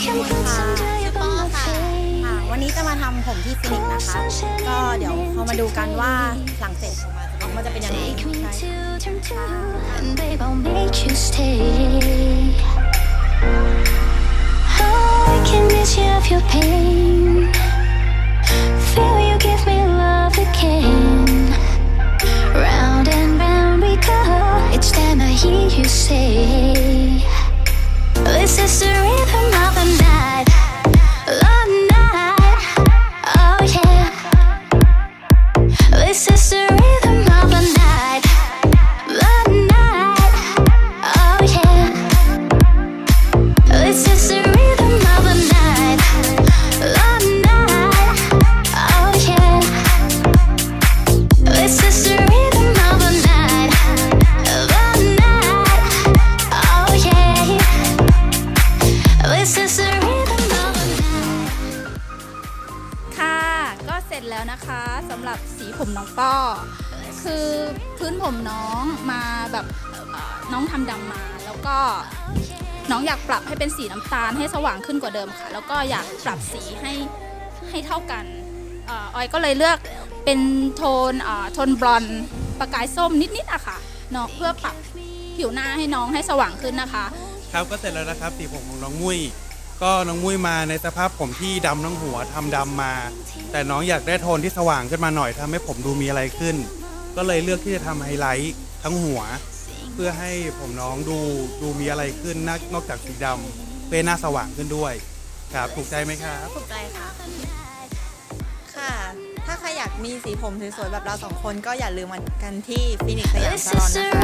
ค่ะชื่อปอค่ะค่ะ วันนี้จะมาทำผมที่ฟินิกนะคะ ก็เดี๋ยวเรามาดูกันว่าหลังเสร็จออกมจะเป็นยังไงใช่ to จแล้วนะคะสำหรับสีผมน้องป้อ คือพื้นผมน้องมาแบบน้องทำดำมาแล้วก็ น้องอยากปรับให้เป็นสีน้ำตาลให้สว่างขึ้นกว่าเดิมค่ะ แล้วก็อยากปรับสีให้ให้เท่ากันอออยก็เลยเลือกเป็นโทนโทนบลอนด์ประกายส้มนิดๆอะค่ะเนาะเพื่อปรับผิวหน้าให้น้องให้สว่างขึ้นนะคะ ครับก็เสร็จแล้วนะครับสีผมของน้องมุ้ยก็น้องมุ้ยมาในสภาพผมที่ดำทั้งหัวทำดำมา แต่น้องอยากได้โทนที่สว่างขึ้นมาหน่อยทำให้ผมดูมีอะไรขึ้น ก็เลยเลือกที่จะทำไฮไลท์ทั้งหัว พื่อให้ผมน้องดูดูมีอะไรขึ้นนอกนอกจากสีดำเพื่อให้หน้าสว่างขึ้นด้วยครับถูกใจไหมครับ ถูกใจค่ะ ค่ะ ถ้าใครอยากมีสีผมสวยๆแบบเราสองคนก็อย่าลืมมากันที่ฟินิกสยาม This ซาลอน is the นะคะ